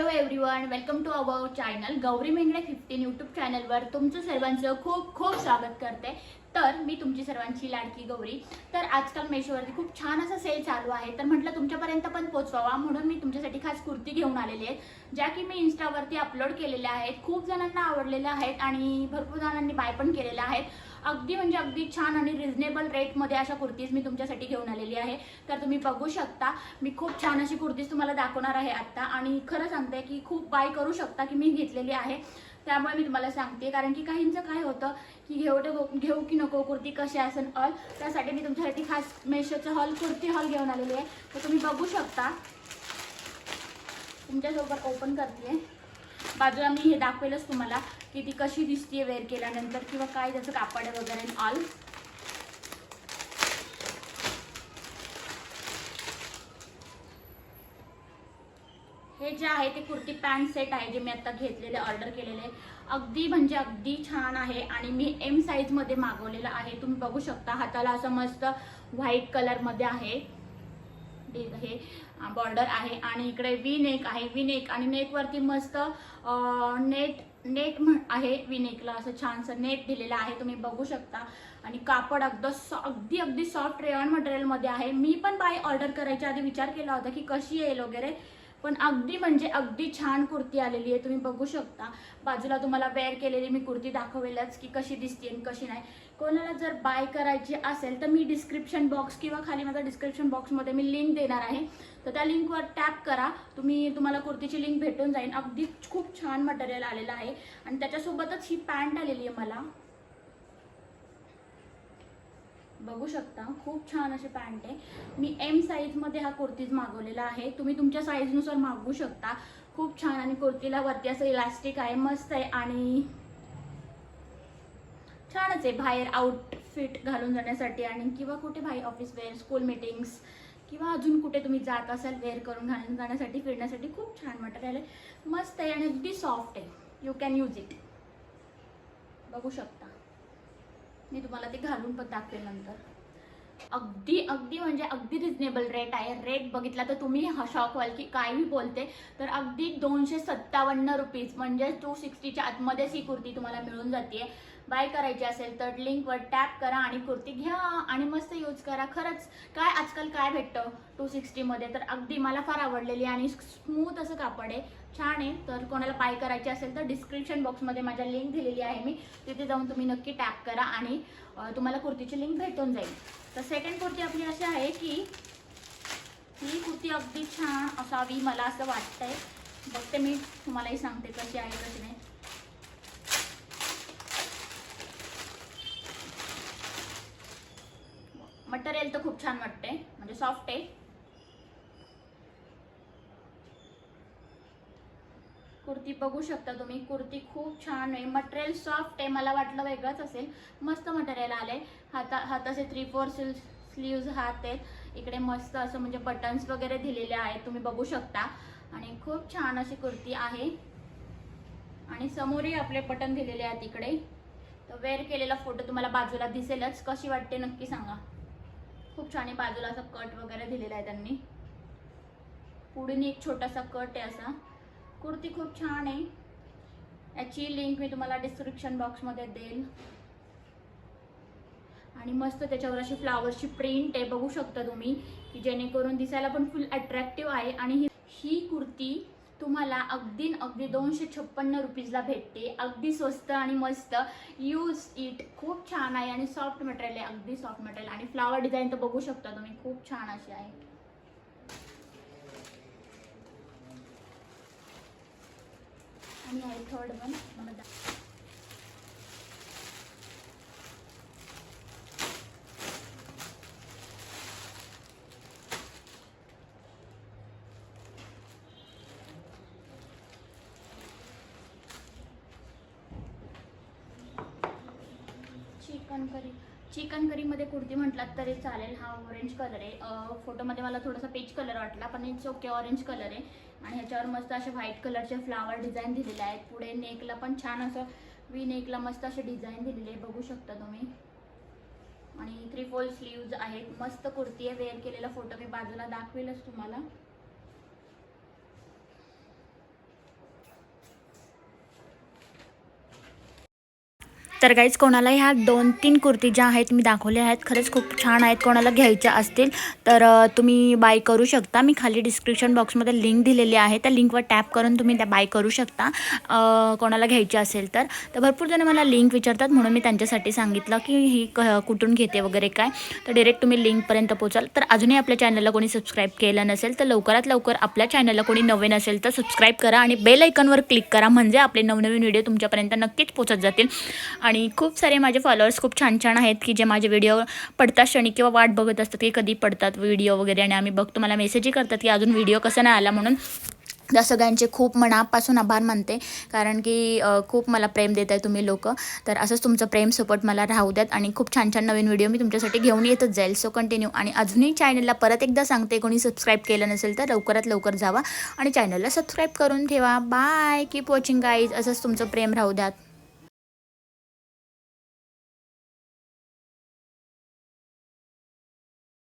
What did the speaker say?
Hello everyone welcome to our channel Gauri Mengade fifteen YouTube चॅनलवर तुमचं सर्वांचं खूप खूप स्वागत करते. तर मी तुमची सर्वांची लाडकी गौरी. तर आजकाल मेशोवरती खूप छान असा सेल चालू आहे. तर म्हटलं तुमच्यापर्यंत पण पोचवावा म्हणून मी तुमच्यासाठी खास कुर्ती घेऊन आलेली आहे ज्या की मी इन्स्टावरती अपलोड केलेल्या आहेत. खूप जणांना आवडलेल्या आहेत आणि भरपूर जणांनी बाय पण केलेल्या आहेत. अगदी म्हणजे अगदी छान आणि रिझनेबल रेटमध्ये अशा कुर्तीज मी तुमच्यासाठी घेऊन आलेली आहे. तर तुम्ही बघू शकता मी खूप छान अशी कुर्तीज तुम्हाला दाखवणार आहे आत्ता. आणि खरं सांगते की खूप बाय करू शकता की मी घेतलेली आहे. त्यामुळे मी तुम्हाला सांगते कारण की काहींचं काय होतं की घेऊ घेऊ की नको कुर्ती कशी असेल ऑल त्यासाठी मी तुमच्यासाठी खास मेशोचं हॉल कुर्ती हॉल घेऊन आलेली आहे. तर तुम्ही बघू शकता. तुमच्यासोबत ओपन करते. बाजूला मी हे दाखवेलच तुम्हाला की ती कशी दिसते वेअर केल्यानंतर किंवा काय त्याचं कापड वगैरे ऑल हे जे आहे ते कुर्ती पॅन्ट सेट आहे जे मी आता घेतलेले ऑर्डर केलेले. अगदी म्हणजे अगदी छान आहे आणि मी एम साईजमध्ये मागवलेलं आहे. तुम्ही बघू शकता हाताला असं मस्त व्हाईट कलरमध्ये आहे. हे- बॉर्डर आहे आणि इकडे वी नेक आहे. वी नेक आणि नेकवरती मस्त नेट नेट म्हण- आहे विनेकला असं छानसं नेट दिलेलं आहे. तुम्ही बघू शकता. आणि कापड अगदी सॉ- अगदी अगदी सॉफ्ट रेअन मटेरियलमध्ये आहे. मी पण बाय ऑर्डर करायच्या आधी विचार केला होता की कशी येईल वगैरे. पण अगदी म्हणजे अगदी छान कुर्ती आलेली आहे तुम्ही बघू शकता. बाजूला तुम्हाला वेअर केलेली मी कुर्ती दाखवेलच की कशी दिसते आणि कशी नाही. कोणाला जर बाय करायची असेल तर मी डिस्क्रिप्शन बॉक्स किंवा खाली माझा डिस्क्रिप्शन बॉक्समध्ये मी लिंक देणार आहे. तर त्या लिंकवर टॅप करा. तुम्ही तुम्हाला कुर्तीची लिंक भेटून जाईल. अगदी खूप छान मटेरियल आलेलं आहे. आणि त्याच्यासोबतच ही पॅन्ट आलेली आहे मला. बघू शकता. खूप छान अशी पॅन्ट आहे. मी एम साईजमध्ये हा कुर्तीज मागवलेला आहे. तुम्ही तुमच्या साईजनुसार मागवू शकता. खूप छान आणि कुर्तीला वरती असं इलास्टिक आहे मस्त आहे आणि छानच आहे. बाहेर आउटफिट घालून जाण्यासाठी आणि किंवा कुठे बाहेर ऑफिस वेअर स्कूल मीटिंग्स किंवा अजून कुठे तुम्ही जात असाल वेअर करून घालून जाण्यासाठी फिरण्यासाठी खूप छान मटेरियल आहे. मस्त आहे आणि अगदी सॉफ्ट आहे. यू कॅन यूज इट बघू शकता. मी तुम्हाला ते घालून पण दाखवे नंतर. अगदी अगदी म्हणजे अगदी रिजनेबल रेट आहे. रेट बघितला तर तुम्ही शॉक व्हाल की काय मी बोलते तर अगदी दोनशे सत्तावन्न रुपीज म्हणजे टू सिक्स्टीच्या आतमध्येच ही कुर्ती तुम्हाला मिळून जाते बाय करायची असेल तर लिंकवर टॅप करा आणि कुर्ती घ्या आणि मस्त यूज करा. खरंच काय आजकाल काय भेटतं टू सिक्स्टीमध्ये तर अगदी मला फार आवडलेली आणि स्मूथ असं कापड आहे. छान आहे. तर कोणाला बाय करायची असेल तर डिस्क्रिप्शन बॉक्समध्ये माझ्या लिंक दिलेली आहे मी. तिथे जाऊन तुम्ही नक्की टॅप करा आणि तुम्हाला कुर्तीची लिंक भेटून जाईल. तर सेकंड कुर्ती आपली अशी आहे की ही कुर्ती अगदी छान असावी मला असं वाटतंय. बघते मी तुम्हालाही सांगते कशी आहे कशी नाही. मटेरियल तर खूप छान वाटते म्हणजे सॉफ्ट आहे. कुर्ती बघू शकता तुम्ही. कुर्ती खूप छान आहे. मटेरियल सॉफ्ट आहे. मला वाटलं वेगळंच असेल. मस्त मटेरियल आले हाता हाताचे थ्री फोर स्लीव्ज हात आहेत. इकडे मस्त असं म्हणजे बटन्स वगैरे दिलेले आहेत. तुम्ही बघू शकता. आणि खूप छान अशी कुर्ती आहे. आणि समोरही आपले बटन दिलेले आहेत इकडे. तर वेअर केलेला फोटो तुम्हाला बाजूला दिसेलच. कशी वाटते नक्की सांगा. खूप छान आहे बाजूला असं कट वगैरे दिलेला आहे त्यांनी. पुढून एक छोटासा कट आहे असा. कुर्ती खूप छान आहे. याची लिंक मी तुम्हाला डिस्क्रिप्शन बॉक्समध्ये देईल. आणि मस्त त्याच्यावर अशी फ्लावर्सची प्रिंट आहे. बघू शकता तुम्ही की जेणेकरून दिसायला पण फुल अट्रॅक्टिव्ह आहे. आणि ही ही कुर्ती तुम्हाला अगदी न अगदी दोनशे छप्पन्न रुपीजला भेटते. अगदी स्वस्त आणि मस्त. यूज इट खूप छान आहे आणि सॉफ्ट मटेरियल आहे. अगदी सॉफ्ट मटेरियल आणि फ्लावर डिझाईन तर बघू शकता तुम्ही. खूप छान अशी आहे. आणि थर्ड वन मला चिकन करी. चिकन करीमध्ये कुर्ती म्हटलात तरी चालेल. हा ऑरेंज कलर आहे. फोटोमध्ये मला थोडासा पेज कलर वाटला पण इट्स ओके ऑरेंज कलर आहे. आणि ह्याच्यावर मस्त असे व्हाईट कलरचे फ्लावर डिझाईन दिलेले आहेत. पुढे नेकला पण छान असं वी नेकला मस्त असे डिझाईन दिलेले आहे बघू शकता तुम्ही. आणि थ्री फोर स्लीव्ज आहेत. मस्त कुर्ती आहे. वेअर केलेला फोटो मी बाजूला दाखवेलच तुम्हाला. तर गाईज कोणाला ह्या दोन तीन कुर्ती ज्या आहेत मी दाखवल्या आहेत खरंच खूप छान आहेत. कोणाला घ्यायच्या असतील तर तुम्ही बाय करू शकता. मी खाली डिस्क्रिप्शन बॉक्समध्ये लिंक दिलेली आहे. त्या लिंकवर टॅप करून तुम्ही त्या बाय करू शकता. कोणाला घ्यायची असेल तर. तर भरपूर जण मला लिंक विचारतात म्हणून मी त्यांच्यासाठी सांगितलं की ही क कुठून घेते वगैरे काय. तर डिरेक्ट तुम्ही लिंकपर्यंत पोचाल तर अजूनही आपल्या चॅनलला कोणी सबस्क्राईब केलं नसेल तर लवकरात लवकर आपल्या चॅनलला कोणी नवीन असेल तर सबस्क्राईब करा आणि बेल ऐकनवर क्लिक करा. म्हणजे आपले नवनवीन व्हिडिओ तुमच्यापर्यंत नक्कीच पोचत जातील. आणि खूप सारे माझे फॉलोअर्स खूप छान छान आहेत की जे माझे व्हिडिओ पडता क्षणी किंवा वाट बघत असतात की कधी पडतात व्हिडिओ वगैरे आणि आम्ही बघतो. मला मेसेजही करतात की अजून व्हिडिओ कसा नाही आला म्हणून. त्या सगळ्यांचे खूप मनापासून आभार मानते. कारण की खूप मला प्रेम देत आहे तुम्ही लोक. तर असंच तुमचं प्रेम सपोर्ट मला राहू द्यात आणि खूप छान छान नवीन व्हिडिओ मी तुमच्यासाठी घेऊन येतच जाईल. सो कंटिन्यू आणि अजूनही चॅनलला परत एकदा सांगते कोणी सबस्क्राईब केलं नसेल तर लवकरात लवकर जावा. आणि चॅनलला सबस्क्राईब करून ठेवा. बाय कीप वॉचिंग गाईज असंच तुमचं प्रेम राहू द्यात.